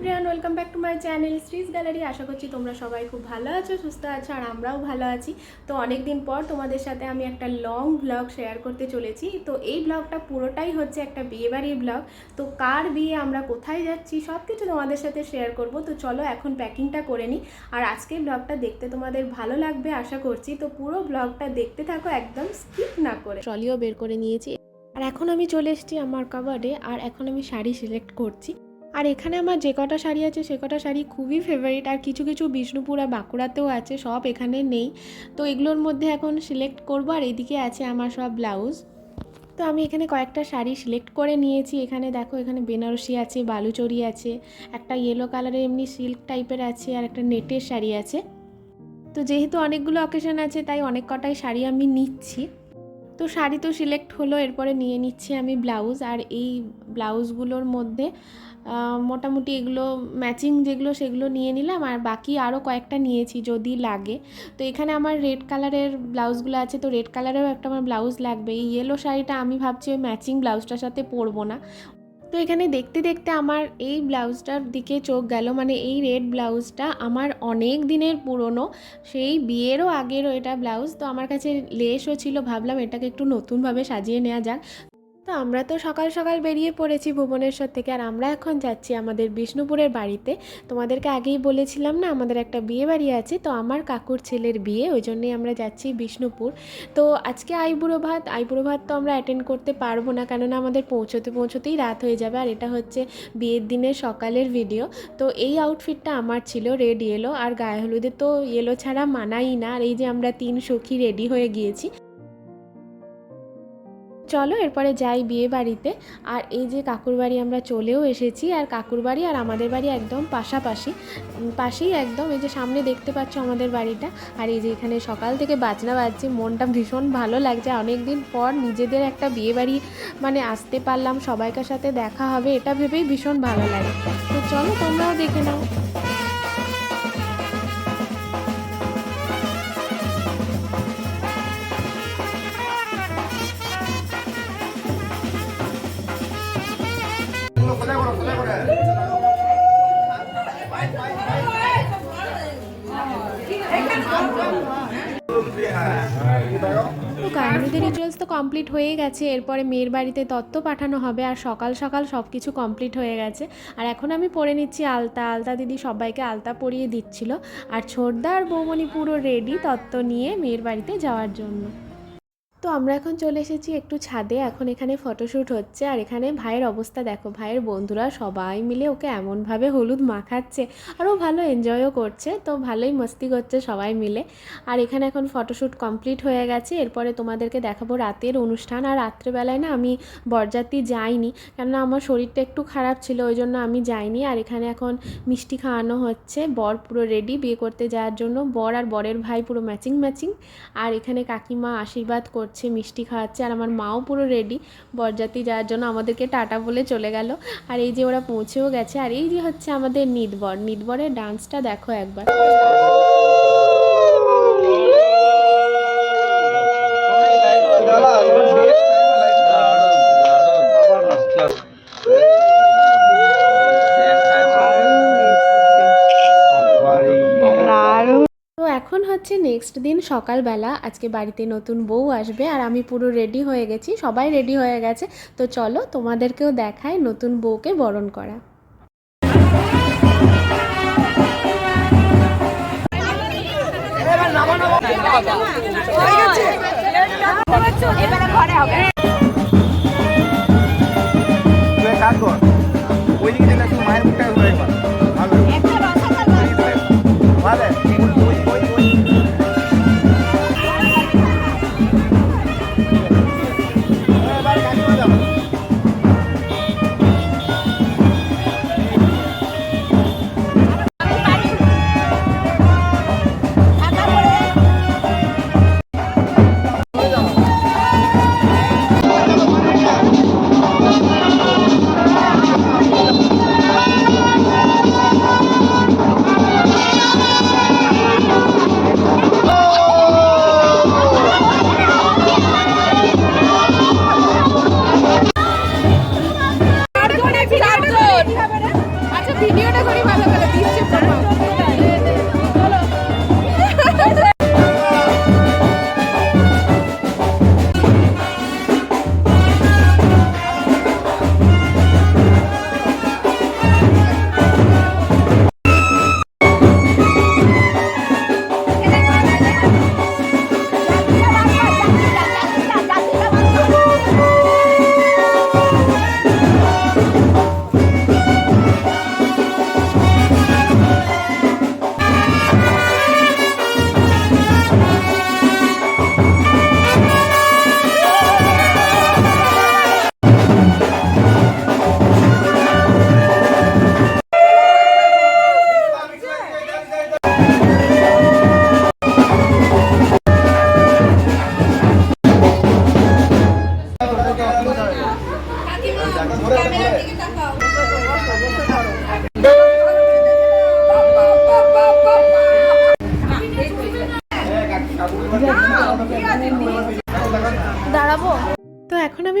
Brian welcome back to my channel শ্রীজ gallery আশা করছি তোমরা সবাই খুব ভালো আছো, সুস্থ আছো, আর আমরাও ভালো আছি। তো অনেক দিন পর তোমাদের সাথে আমি একটা লং ব্লগ শেয়ার করতে চলেছি। তো এই ব্লগটা পুরোটাই হচ্ছে একটা বিয়েবাড়ির ব্লগ তো কার বিয়ে, আমরা কোথায় যাচ্ছি সব কিছু তোমাদের সাথে শেয়ার করব। তো চলো এখন প্যাকিংটা করে নিই আর আজকে ব্লগটা দেখতে তোমাদের ভালো লাগবে, আশা করছি। তো পুরো ব্লগটা দেখতে থাকো, একদম স্কিপ না করে। ট্রলিও বের করে নিয়েছি। আর এখন আমি চলে এসেছি আমার কাবার্ডে আর এখন আমি শাড়ি সিলেক্ট করছি। আর এখানে আমার যে কটা শাড়ি আছে, সে কটা শাড়ি খুবই ফেভারিট আর কিছু কিছু বিষ্ণুপুর আর বাঁকুড়াতেও আছে, সব এখানে নেই। তো এগুলোর মধ্যে এখন সিলেক্ট করব, আর এদিকে আছে আমার সব ব্লাউজ তো আমি এখানে কয়েকটা শাড়ি সিলেক্ট করে নিয়েছি। এখানে দেখো, এখানে বেনারসি আছে, বালুচরি আছে, একটা ইয়েলো কালারের এমনি সিল্ক টাইপের আছে, আর একটা নেটের শাড়ি আছে। তো যেহেতু অনেকগুলো অকেশন আছে, তাই অনেক কটাই শাড়ি আমি নিচ্ছি। তো শাড়ি তো সিলেক্ট হলো, এরপরে নিয়ে নিচ্ছি আমি ব্লাউজ। আর এই ব্লাউজগুলোর মধ্যে মোটামুটি এগুলো ম্যাচিং যেগুলো সেগুলো নিয়ে নিলাম। আর বাকি আরও কয়েকটা নিয়েছি যদি লাগে। তো এখানে আমার রেড কালারের ব্লাউজগুলো আছে, তো রেড কালারেরও একটা আমার ব্লাউজ লাগবে। এই ইয়েলো শাড়িটা আমি ভাবছি ওই ম্যাচিং ব্লাউজটার সাথে পরবো না। তো এখানে দেখতে দেখতে আমার এই ব্লাউজটার দিকে চোখ গেল। মানে এই রেড ব্লাউজটা আমার অনেক দিনের পুরনো। সেই বিয়েরও আগেরও এটা ব্লাউজ। তো আমার কাছে লেসও ছিল। ভাবলাম এটাকে একটু নতুনভাবে সাজিয়ে নেওয়া যাক। তো আমরা তো সকাল সকাল বেরিয়ে পড়েছি ভুবনেশ্বর থেকে আর আমরা এখন যাচ্ছি আমাদের বিষ্ণুপুরের বাড়িতে। তোমাদেরকে আগেই বলেছিলাম না, আমাদের একটা বিয়ে বাড়ি আছে, তো আমার কাকুর ছেলের বিয়ে, ওই জন্যই আমরা যাচ্ছি বিষ্ণুপুর। তো আজকে আইবুড়ো ভাত আইবুড়ো ভাত তো আমরা অ্যাটেন্ড করতে পারব না, কেননা আমাদের পৌঁছতে পৌঁছতেই রাত হয়ে যাবে আর এটা হচ্ছে বিয়ের দিনের সকালের ভিডিও তো এই আউটফিটটা আমার ছিল রেড ইয়েলো আর গায়ে হলুদে তো ইয়েলো ছাড়া মানাই না, আর এই যে আমরা তিন সখী রেডি হয়ে গিয়েছি। চলো এরপরে যাই বিয়ে বাড়িতে। আর এই যে কাকুর বাড়ি আমরা চলেও এসেছি, আর কাকুর বাড়ি আর আমাদের বাড়ি একদম পাশাপাশি। পাশেই একদম, এই যে সামনে দেখতে পাচ্ছ আমাদের বাড়িটা। আর এই যে এখানে সকাল থেকে বাজনা বাজছে, মনটা ভীষণ ভালো লাগছে। অনেক দিন পর নিজেদের একটা বিয়ে বাড়ি মানে আসতে পারলাম, সবাইকার সাথে দেখা হবে, এটা ভেবেই ভীষণ ভালো লাগে। তো চলো তোমরাও দেখে নাও। গাঙ্গুলিদের রিচুয়ালস তো কমপ্লিট হয়ে গেছে। এরপরে মেয়ের বাড়িতে তত্ত্ব পাঠানো হবে আর সকাল সকাল সব কিছু কমপ্লিট হয়ে গেছে। আর এখন আমি পরে নিচ্ছি আলতা। আলতা দিদি সবাইকে আলতা পরিয়ে দিচ্ছিল। আর ছোটদা আর বৌমণি পুরো রেডি তত্ত্ব নিয়ে মেয়ের বাড়িতে যাওয়ার জন্য। তো আমরা এখন চলে এসেছি একটু ছাদে। এখন এখানে ফটোশ্যুট হচ্ছে। আর এখানে ভাইয়ের অবস্থা দেখো, ভাইয়ের বন্ধুরা সবাই মিলে ওকে এমনভাবে হলুদ মাখাচ্ছে। আর ও ভালো এনজয়ও করছে, তো ভালোই মস্তি করছে সবাই মিলে। আর এখানে এখন ফটোশ্যুট কমপ্লিট হয়ে গেছে। এরপরে তোমাদেরকে দেখাবো রাতের অনুষ্ঠান। আর রাত্রেবেলায় না আমি বরযাত্রী যাইনি, কেননা আমার শরীরটা একটু খারাপ ছিল, ওই জন্য আমি যাইনি। আর এখানে এখন মিষ্টি খাওয়ানো হচ্ছে। বর পুরো রেডি বিয়ে করতে যাওয়ার জন্য। বর আর বরের ভাই পুরো ম্যাচিং ম্যাচিং আর এখানে কাকিমা আশীর্বাদ করছে। মিষ্টি খাওয়াচ্ছে আর আমার মাও পুরো রেডি বরযাত্রী যাওয়ার জন্য আমাদেরকে টাটা বলে চলে গেল। আর এই যে ওরা পৌঁছেও গেছে, আর এই যে হচ্ছে আমাদের নিদবর, নিদবরের ডান্সটা দেখো একবার। এখন হচ্ছে নেক্সট দিন সকালবেলা আজকে বাড়িতে নতুন বউ আসবে আর আমি পুরো রেডি হয়ে গেছি সবাই রেডি হয়ে গেছে। তো চলো তোমাদেরকেও দেখায় নতুন বউকে বরণ করা। তুই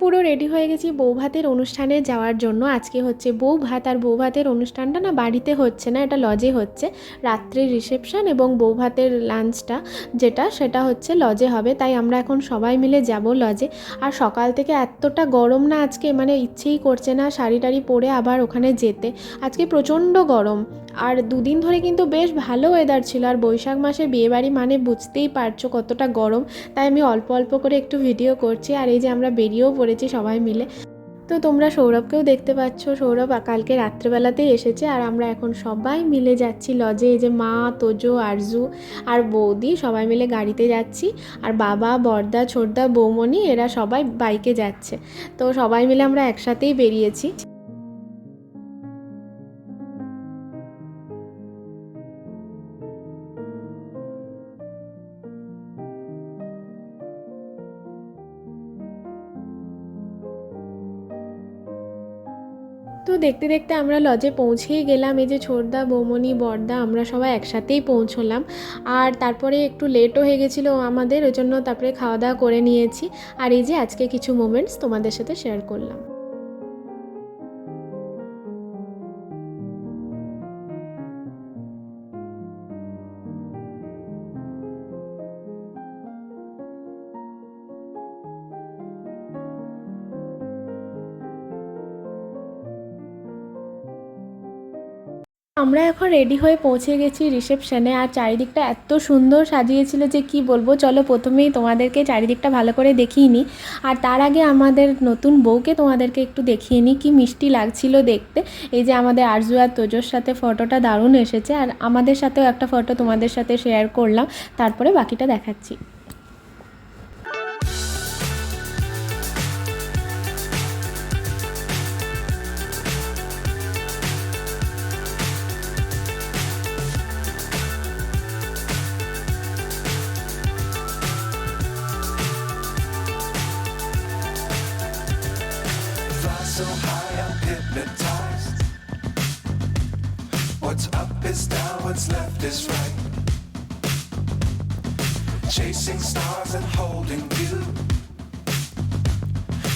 পুরো রেডি হয়ে গেছি বউ ভাতের অনুষ্ঠানে যাওয়ার জন্য। আজকে হচ্ছে বউ ভাত আর বউ ভাতের অনুষ্ঠানটা না বাড়িতে হচ্ছে না, এটা লজে হচ্ছে। রাত্রির রিসেপশন এবং বউ ভাতের লাঞ্চটা যেটা, সেটা হচ্ছে লজে হবে। তাই আমরা এখন সবাই মিলে যাব লজে আর সকাল থেকে এতটা গরম না আজকে মানে ইচ্ছেই করছে না শাড়ি টাড়ি পরে আবার ওখানে যেতে। আজকে প্রচণ্ড গরম। আর দুদিন ধরে কিন্তু বেশ ভালো ওয়েদার ছিল। আর বৈশাখ মাসে বিয়েবাড়ি মানে বুঝতেই পারছ কতটা গরম। তাই আমি অল্প অল্প করে একটু ভিডিও করছি। আর এই যে আমরা বেরিয়েও পড়েছি সবাই মিলে। তো তোমরা সৌরভকেও দেখতে পাচ্ছ। সৌরভ কালকে রাত্রেবেলাতেই এসেছে। আর আমরা এখন সবাই মিলে যাচ্ছি লজে এই যে মা, তোজো, আরজু আর বৌদি সবাই মিলে গাড়িতে যাচ্ছি। আর বাবা, বর্দা, ছোটদা, বৌমণি এরা সবাই বাইকে যাচ্ছে। তো সবাই মিলে আমরা একসাথেই বেরিয়েছি। তো দেখতে দেখতে আমরা লজে পৌঁছেই গেলাম, এই যে ছোটদা বৌমনি বর্দা আমরা সবাই একসাথেই পৌঁছলাম। আর তারপরে একটু লেটও হয়ে গেছিল আমাদের, ওই জন্য তারপরে খাওয়া দাওয়া করে নিয়েছি। আর এই যে আজকে কিছু মোমেন্টস তোমাদের সাথে শেয়ার করলাম। আমরা এখন রেডি হয়ে পৌঁছে গেছি রিসেপশনে আর চারিদিকটা এত সুন্দর সাজিয়েছিল যে কি বলব? চলো প্রথমেই তোমাদেরকে চারিদিকটা ভালো করে দেখিয়ে নিই আর তার আগে আমাদের নতুন বউকে তোমাদেরকে একটু দেখিয়ে নিই কি মিষ্টি লাগছিল দেখতে। এই যে আমাদের আরজু আর তোজোর সাথে ফটোটা দারুণ এসেছে। আর আমাদের সাথেও একটা ফটো তোমাদের সাথে শেয়ার করলাম। তারপরে বাকিটা দেখাচ্ছি। Stars and holding you.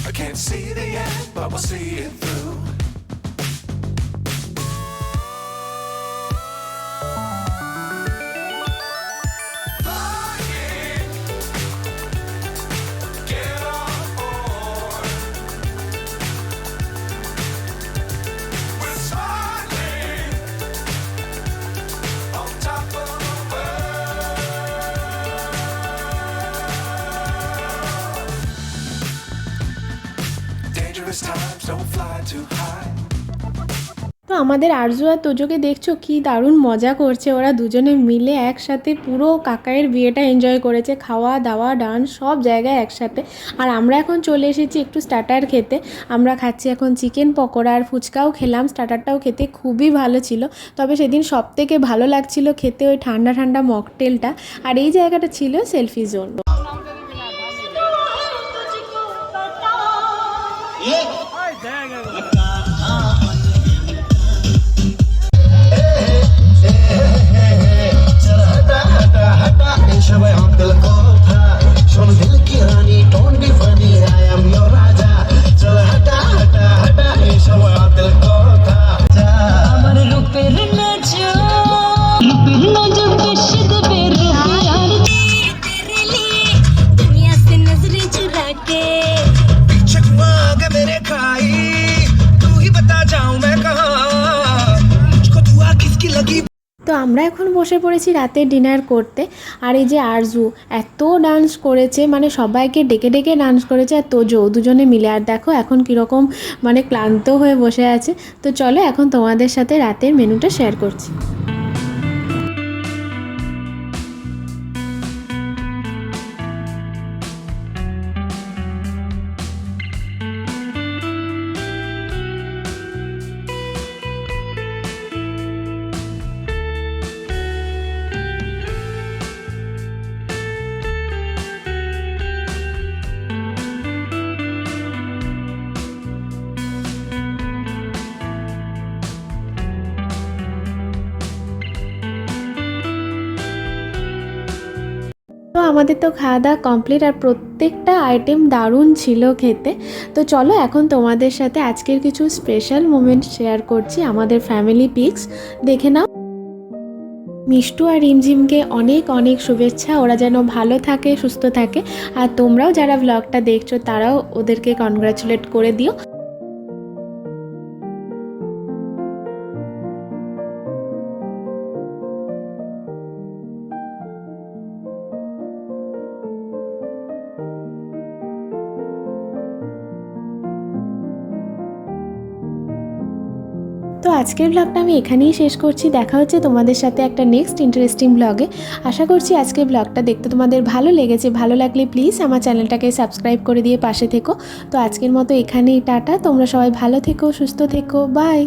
I can't see the end, but we'll see it through. তো আমাদের আরজু আর তোজোকে দেখছ, কি দারুণ মজা করছে ওরা দুজনে মিলে একসাথে পুরো কাকায়ের বিয়েটা এনজয় করেছে, খাওয়া দাওয়া ডান্স সব জায়গায় একসাথে। আর আমরা এখন চলে এসেছি একটু স্টার্টার খেতে। আমরা খাচ্ছি এখন চিকেন পকোড়া আর ফুচকাও খেলাম স্টার্টারটাও খেতে খুবই ভালো ছিল। তবে সেদিন সব থেকে ভালো লাগছিল খেতে ওই ঠান্ডা ঠান্ডা মকটেলটা। আর এই জায়গাটা ছিল সেলফি জোন তো আমরা এখন বসে পড়েছি রাতে ডিনার করতে। আর এই যে আরজু এত ডান্স করেছে মানে সবাইকে ডেকে ডেকে ডান্স করেছে, আর তোজো, দুজনে মিলে। আর দেখো এখন কীরকম মানে ক্লান্ত হয়ে বসে আছে। তো চলো এখন তোমাদের সাথে রাতের মেনুটা শেয়ার করছি। আমাদের তো খাওয়া দাওয়া কমপ্লিট আর প্রত্যেকটা আইটেম দারুণ ছিল খেতে। তো চলো এখন তোমাদের সাথে আজকের কিছু স্পেশাল মোমেন্ট শেয়ার করছি আমাদের ফ্যামিলি পিক্স দেখে নাও। মিষ্টু আর রিমঝিমকে অনেক অনেক শুভেচ্ছা। ওরা যেন ভালো থাকে, সুস্থ থাকে। আর তোমরাও যারা ব্লগটা দেখছ, তারাও ওদেরকে কনগ্রাচুলেট করে দিও। তো আজকের ব্লগটা আমি এখানেই শেষ করছি। দেখা হচ্ছে তোমাদের সাথে একটা নেক্সট ইন্টারেস্টিং ব্লগে আশা করছি আজকের ব্লগটা দেখতে তোমাদের ভালো লেগেছে। ভালো লাগলে প্লিজ আমার চ্যানেলটাকে সাবস্ক্রাইব করে দিয়ে পাশে থেকো। তো আজকের মতো এখানেই, টাটা। তোমরা সবাই ভালো থেকো, সুস্থ থেকো। বাই